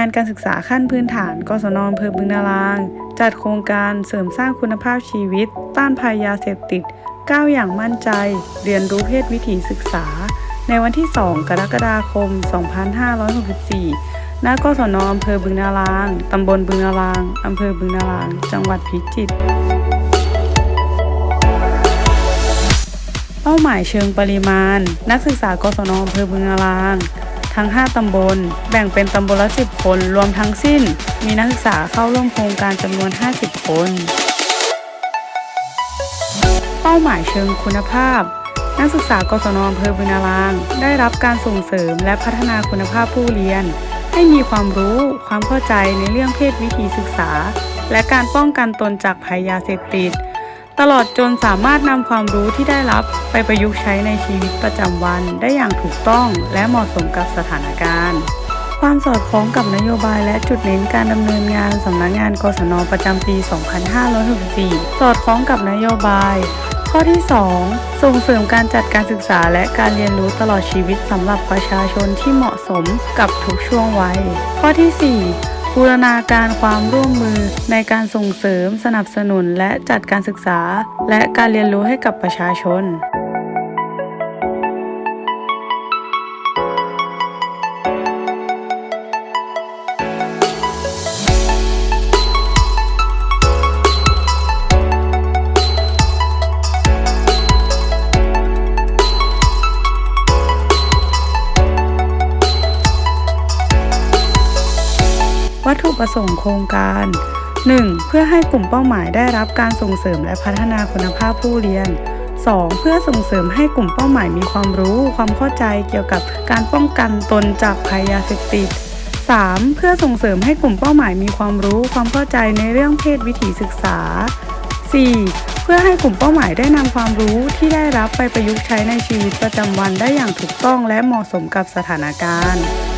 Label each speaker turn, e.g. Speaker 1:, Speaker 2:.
Speaker 1: านการศึกษาขั้นพื้นฐานกศนอำเภอบึงนาราง จัดโครงการเสริมสร้างคุณภาพชีวิต ต้านภัยยาเสพติดก้าวอย่างมั่นใจ เรียนรู้เพศวิถีศึกษา ในวันที่ 2 กรกฎาคม 2564ณกศนอำเภอบึงนาราง ตำบลบึงนาราง อำเภอบึงนาราง จังหวัดพิจิตรเป้าหมายเชิงปริมาณ นักศึกษากศนอำเภอบึงนาราง ทั้ง 5 ตำบล แบ่งเป็นตำบลละ 10 คน รวมทั้งสิ้น มีนักศึกษาเข้าร่วมโครงการจำนวน 50 คน เป้าหมายเชิงคุณภาพ นักศึกษากศนอำเภอบึงนาราง ได้รับการส่งเสริมและพัฒนาคุณภาพผู้เรียน ให้มีความรู้ ความเข้าใจในเรื่องเพศวิถีศึกษา และการป้องกันตนจากภัยยาเสพติด ตลอดจนสามารถนำความรู้ที่ได้รับไปประยุกต์ใช้ในชีวิตประจำวันได้อย่างถูกต้องและเหมาะสมกับสถานการณ์ ความสอดคล้องกับนโยบายและจุดเน้นการดำเนินงานสำนักงานกศนประจำปี 2564 สอดคล้องกับนโยบาย ข้อที่ 2 ส่งเสริมการจัดการศึกษาและการเรียนรู้ตลอดชีวิตสำหรับประชาชนที่เหมาะสมกับทุกช่วงวัย ข้อที่ 4 บูรณาการความร่วมมือในการส่งเสริมสนับสนุนและจัดการศึกษา และการเรียนรู้ให้กับประชาชน ประสงค์โครงการ 1. เพื่อให้กลุ่มเป้าหมายได้รับการส่งเสริมและพัฒนาคุณภาพผู้เรียน 2. เพื่อส่งเสริมให้กลุ่มเป้าหมายมีความรู้ ความเข้าใจเกี่ยวกับการป้องกันตนจากภัยยาเสพติด 3. เพื่อส่งเสริมให้กลุ่มเป้าหมายมีความรู้ ความเข้าใจในเรื่องเพศวิถีศึกษา 4. เพื่อให้กลุ่มเป้าหมายได้นำความรู้ที่ได้รับไปประยุกต์ใช้ในชีวิตประจำวันได้อย่างถูกต้องและเหมาะสมกับสถานการณ์